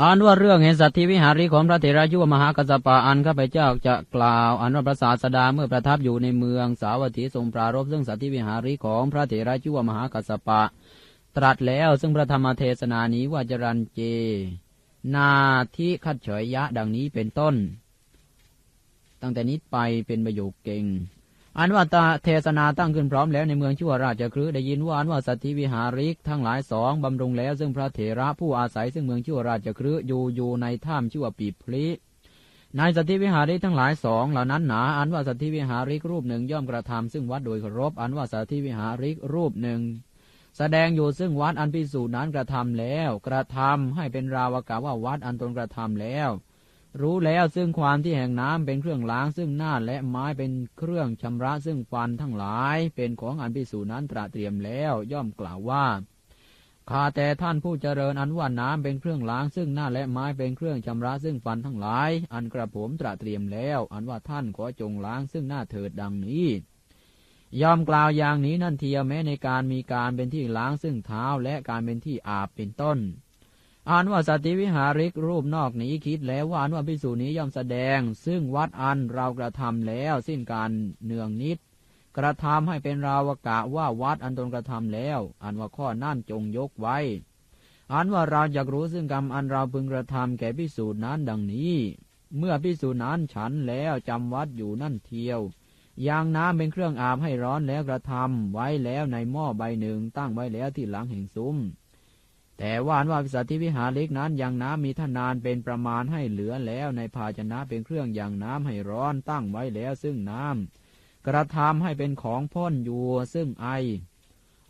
อ่านว่าเรื่องเห็นสัตธิวิหาริของพระเถระยุวมหากัสสปะอันข้าพเจ้าจะกล่าวอันว่าพระศาสดาเมื่อประทับอยู่ในเมืองสาวัตถีทรงปรารภซึ่งสัตธิวิหาริของพระเถระยุวมหากัสสปะ ตรัสแล้วซึ่งพระธรรมเทศนานี้ว่าจรันเจ นาทิคัดเฉยยะดังนี้เป็นต้น ตั้งแต่นี้ไปเป็นประโยคเก่ง อันว่าตาเทศนาตั้งขึ้นพร้อมแล้วในเมืองชั่วราชครืได้ยินว่าอันว่าสัตธิวิหาริกทั้งหลายสองบำรุงแล้ว ซึ่งพระเถระผู้อาศัยซึ่งเมืองชั่วราชครือยู่อยู่ในถ้ำชื่อว่าปีพลินายสัตธิวิหาริกทั้งหลายสองเหล่านั้นหนาอันว่าสัตธิวิหาริกรูปหนึ่งย่อมกระทำซึ่งวัดโดยเคารพอันว่าสัตธิวิหาริกรูปหนึ่ง แสดงอยู่ซึ่งวัดอันพิสูจน์นั้นกระทำแล้ว กระทำให้เป็นราวกะว่าวัดอันตนกระทำแล้ว รู้แล้วซึ่งความที่แห่งน้ำเป็นเครื่องล้างซึ่งหน้าและไม้เป็นเครื่องชำระซึ่งฟันทั้งหลาย เป็นของอันพิสูจน์นั้นตระเตรียมแล้วย่อมกล่าวว่าข้าแต่ท่านผู้เจริญอันว่าน้ำเป็นเครื่องล้างซึ่งหน้าและไม้เป็นเครื่องชำระซึ่งฟันทั้งหลาย อันกระผมตระเตรียมแล้ว อันว่าท่านขอจงล้างซึ่งหน้าเถิดดังนี้ยอมกล่าวอย่างนี้นั่นเทียแม้ในการมีการเป็นที่ล้างซึ่งเท้าและการเป็นที่อาบเป็นต้น อ่านว่าสติวิหาริกรูปนอกนี้คิดแล้วว่าอันว่าพิสูจนี้ย่อมแสดง ซึ่งวัดอันเรากระทำแล้วสิ้นการเนืองนิด กระทำให้เป็นราวกะว่าวัดอันตนกระทำแล้วอันว่าข้อนั่นจงยกไว้อันว่าเราอยากรู้ซึ่งกรรมอันเราพึงกระทำแก่พิสูจน์นั้นดังนี้ เมื่อพิสูจน์นั้นฉันแล้วจำวัดอยู่นั่นเทียวยางน้ำเป็นเครื่องอาบให้ร้อนแล้วกระทำไว้แล้วในหม้อใบหนึ่งตั้งไว้แล้วที่หลังแห่งซุ้ม แต่ว่านว่าสัตธิวิหาริกนั้นยังน้ำมีทนานเป็นประมาณให้เหลือแล้วในภาชนะเป็นเครื่องยังน้ำให้ร้อนตั้งไว้แล้วซึ่งน้ำกระทำให้เป็นของพ่นอยู่ซึ่งไอ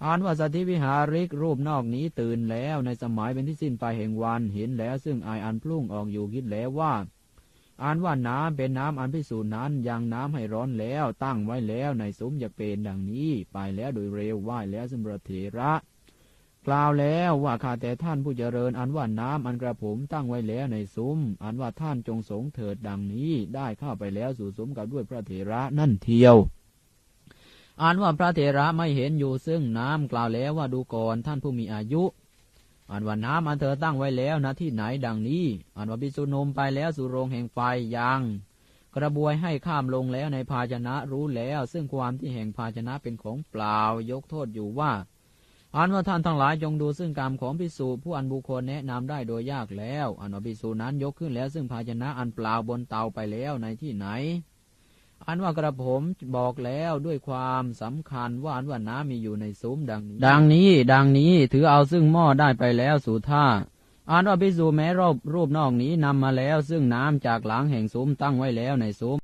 อ่านว่าสัตธิวิหาริกรูปนอกนี้ตื่นแล้วในสมัยเป็นที่สิ้นไปแห่งวันเห็นแล้วซึ่งไออันพลุ่งออกอยู่คิดแล้วว่าอ่านว่าน้ำเป็นน้ำอันพิสูจน์นั้นยังน้ำให้ร้อนแล้วตั้งไว้แล้วในซุ้มอยากเป็นดังนี้ ไปแล้วโดยเร็วไหวแล้วสมรเถระ กล่าวแล้วว่าข้าแต่ท่านผู้เจริญอันว่าน้ำอันกระผมตั้งไว้แล้วในซุ้ม อันว่าท่านจงสงเถิดดังนี้ได้เข้าไปแล้วสู่ซุ้มกับด้วยพระเถระนั่นเทียวอันว่าพระเถระไม่เห็นอยู่ซึ่งน้ำกล่าวแล้วว่าดูก่อนท่านผู้มีอายุอันว่าน้ำอันเธอตั้งไว้แล้วณที่ไหนดังนี้อันว่าพิสุนมไปแล้วสู่โรงแห่งไฟยัง กระบวยให้ข้ามลงแล้วในภาชนะรู้แล้ว ซึ่งความที่แห่งภาชนะเป็นของเปล่ายกโทษอยู่ว่า อันว่าท่านทั้งหลายจงดูซึ่งกรรมของพิสูผู้อันบุคคลแนะนำได้โดยยากแล้ว อันว่าพิสูนั้นยกขึ้นแล้วซึ่งภาชนะอันเปล่าบนเตาไปแล้วในที่ไหน อันว่ากระผมบอกแล้วด้วยความสำคัญว่าอันว่าน้ำมีอยู่ในซุ้มดังนี้ ดังนี้ ดังนี้ถือเอาซึ่งหม้อได้ไปแล้วสู่ท่าอันว่าพิสูแม้รูปรูปนอกนี้นำมาแล้วซึ่งน้ำจากหลังแห่งซุ้มตั้งไว้แล้วในซุ้ม